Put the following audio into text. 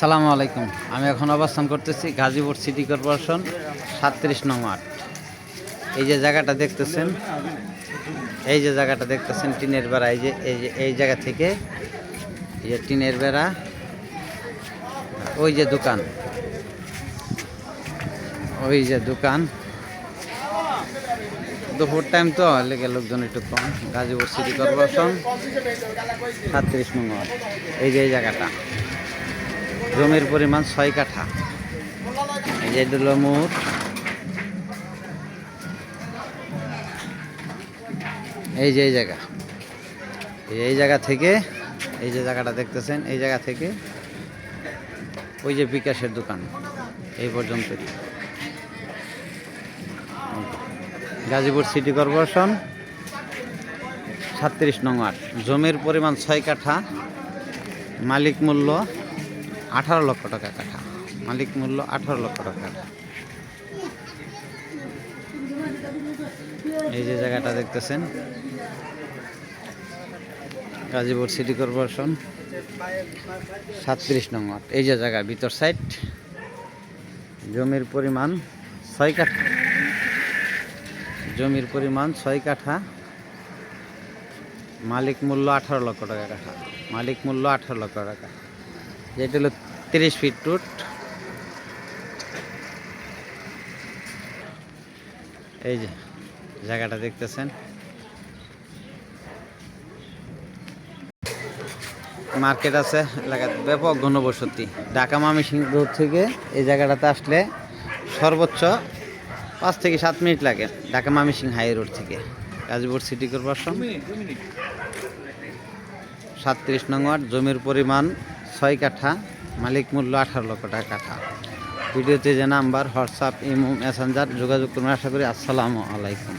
সালামু আলাইকুম। আমি এখন অবস্থান করতেছি গাজীপুর সিটি কর্পোরেশন সাতত্রিশ নং ওয়ার্ড। এই যে জায়গাটা দেখতেছেন, এই যে জায়গাটা দেখতেছেন, টিনের বেড়া, এই যে এই যে, এই জায়গা থেকে এই যে টিনের বেড়া, ওই যে দোকান, ওই যে দোকান। দুপুর টাইম তো লেগে লোকজন একটু কম। গাজীপুর সিটি কর্পোরেশন সাতত্রিশ নং ওয়ার্ড। এই যে এই জায়গাটা। জমির পরিমাণ ছয় কাঠা। এই মুঠ এই যে এই জায়গা। এই এই জায়গা থেকে, এই যে জায়গাটা দেখতেছেন, এই জায়গা থেকে ওই যে বিকাশের দোকান। এই পর্যন্ত গাজীপুর সিটি কর্পোরেশন, সাতত্রিশ নং আট জমির পরিমাণ ছয় কাঠা। মালিক মূল্য আঠারো লক্ষ টাকা কাঠা। মালিক মূল্য আঠারো লক্ষ টাকা এই যে জায়গাটা দেখতেছেন, গাজীপুর সিটি কর্পোরেশন, সাতত্রিশ নং ওয়ার্ড। এই যে জায়গা, ভিতর সাইড, জমির পরিমাণ ছয় কাঠা। জমির পরিমাণ ছয় কাঠা। মালিক মূল্য আঠারো লক্ষ টাকা কাঠা। মালিক মূল্য আঠারো লক্ষ টাকা যেটা হলো তিরিশ ফিট টুট এই যে, জায়গাটা দেখতেছেন। মার্কেট আছে এলাকাতে ব্যাপক ঘনবসতি। ঢাকা মামিসিং রোড থেকে এই জায়গাটাতে আসলে সর্বোচ্চ পাঁচ থেকে সাত মিনিট লাগে ঢাকা মামিসিং হাই রোড থেকে। Gazipur city corporation. সাতত্রিশ নং জমির পরিমাণ ছয় কাঠা, মালিক মূল্য আঠারো লক্ষ টাকা কাঠা। ভিডিওতে যে নাম্বার, হোয়াটসঅ্যাপ, ইমো, মেসেঞ্জার যোগাযোগ করুন। আশা করি আসসালামু আলাইকুম।